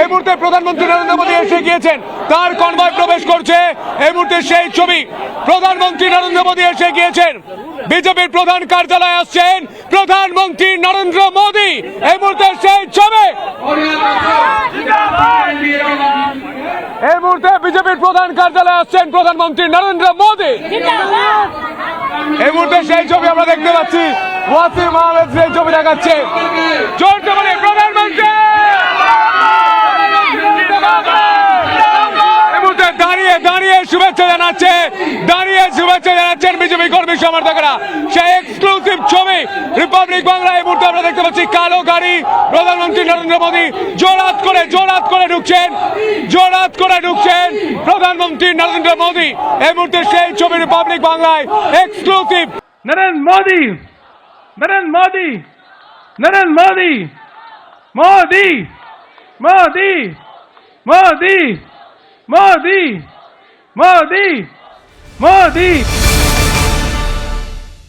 এই মুহূর্তে প্রধানমন্ত্রী নরেন্দ্র মোদী এসে গিয়েছেন। তার কনভয় প্রবেশ করছে। এই মুহূর্তে সেই ছবি প্রধানমন্ত্রী নরেন্দ্র মোদী এসে গিয়েছেন। বিজেপির প্রধান কার্যালয়ে আসছেন প্রধানমন্ত্রী নরেন্দ্র মোদী। এই মুহূর্তে সেই ছবি। এই মুহূর্তে বিজেপির প্রধান কার্যালয়ে আসছেন প্রধানমন্ত্রী নরেন্দ্র মোদী। এই মুহূর্তে সেই ছবি আমরা দেখতে পাচ্ছি। ওয়াসিম আহমেদ সেই ছবি দেখাচ্ছে। জোরতে বলে প্রধানমন্ত্রী এই মুহূর্তে দাঁড়িয়ে দাঁড়িয়ে শুভেচ্ছা জানাচ্ছে, দাঁড়িয়ে শুভেচ্ছা জানাচ্ছেন বিজেপি কর্মী সমর্থকরা। সেই এক্সক্লুসিভ ছবি রিপাবলিক বাংলা এই মুহূর্তে আমরা দেখতে পাচ্ছি, কালো গাড়ি, প্রধানমন্ত্রী নরেন্দ্র মোদী জোরাত করে জোরাত করে ঢুকছেন, জোরাত করে ঢুকছেন প্রধানমন্ত্রী নরেন্দ্র মোদী। এই মুহূর্তে সেই ছবি রিপাবলিক বাংলায় exclusive Narendra Modi Narendra Modi Narendra Modi Modi Modi Modi Modi Modi! Modi!